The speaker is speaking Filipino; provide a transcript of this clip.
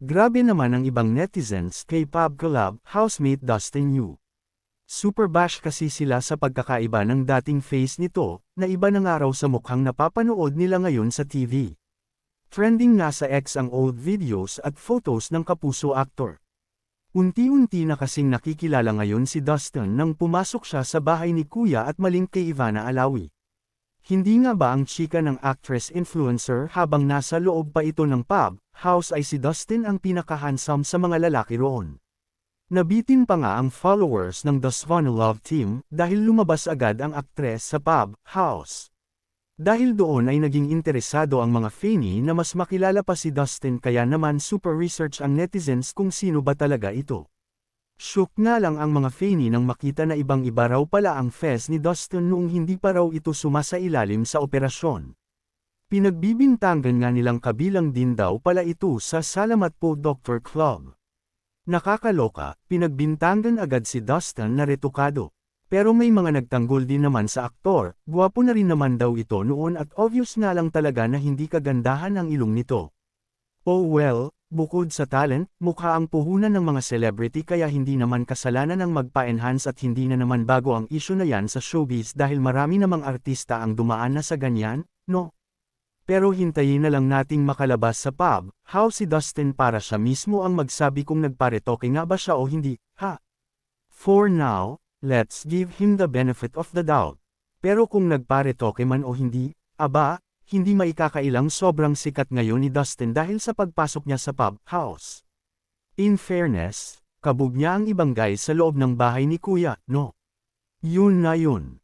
Grabe naman ang ibang netizens kay Pab Collab, housemate Dustin Yu. Super bash kasi sila sa pagkakaiba ng dating face nito, na iba na nga raw sa mukhang napapanood nila ngayon sa TV. Trending nga sa X ang old videos at photos ng kapuso actor. Unti-unti na kasing nakikilala ngayon si Dustin nang pumasok siya sa bahay ni Kuya at maling kay Ivana Alawi. Hindi nga ba ang chika ng actress-influencer habang nasa loob pa ito ng pub, house ay si Dustin ang pinaka-handsome sa mga lalaki roon. Nabitin pa nga ang followers ng The Swan Love Team dahil lumabas agad ang aktres sa pub, house. Dahil doon ay naging interesado ang mga Fanny na mas makilala pa si Dustin kaya naman super research ang netizens kung sino ba talaga ito. Shook nga lang ang mga Fanny nang makita na ibang iba raw pala ang fez ni Dustin noong hindi pa raw ito sumasailalim sa operasyon. Pinagbibintangan nga nilang kabilang din daw pala ito sa Salamat po Dr. Club. Nakakaloka, pinagbintangan agad si Dustin na retukado. Pero may mga nagtanggol din naman sa aktor, guwapo na rin naman daw ito noon at obvious nga lang talaga na hindi kagandahan ang ilong nito. Oh well, bukod sa talent, mukha ang puhunan ng mga celebrity kaya hindi naman kasalanan ng magpa-enhance at hindi na naman bago ang issue na yan sa showbiz dahil marami namang artista ang dumaan na sa ganyan, no? Pero hintayin na lang nating makalabas sa pub, how si Dustin para siya mismo ang magsabi kung nagparetoke nga ba siya o hindi, ha? For now, let's give him the benefit of the doubt. Pero kung nagparetoke man o hindi, aba, hindi maikakailang sobrang sikat ngayon ni Dustin dahil sa pagpasok niya sa pub house. In fairness, kabog niya ang ibang guys sa loob ng bahay ni Kuya, no? Yun na yun.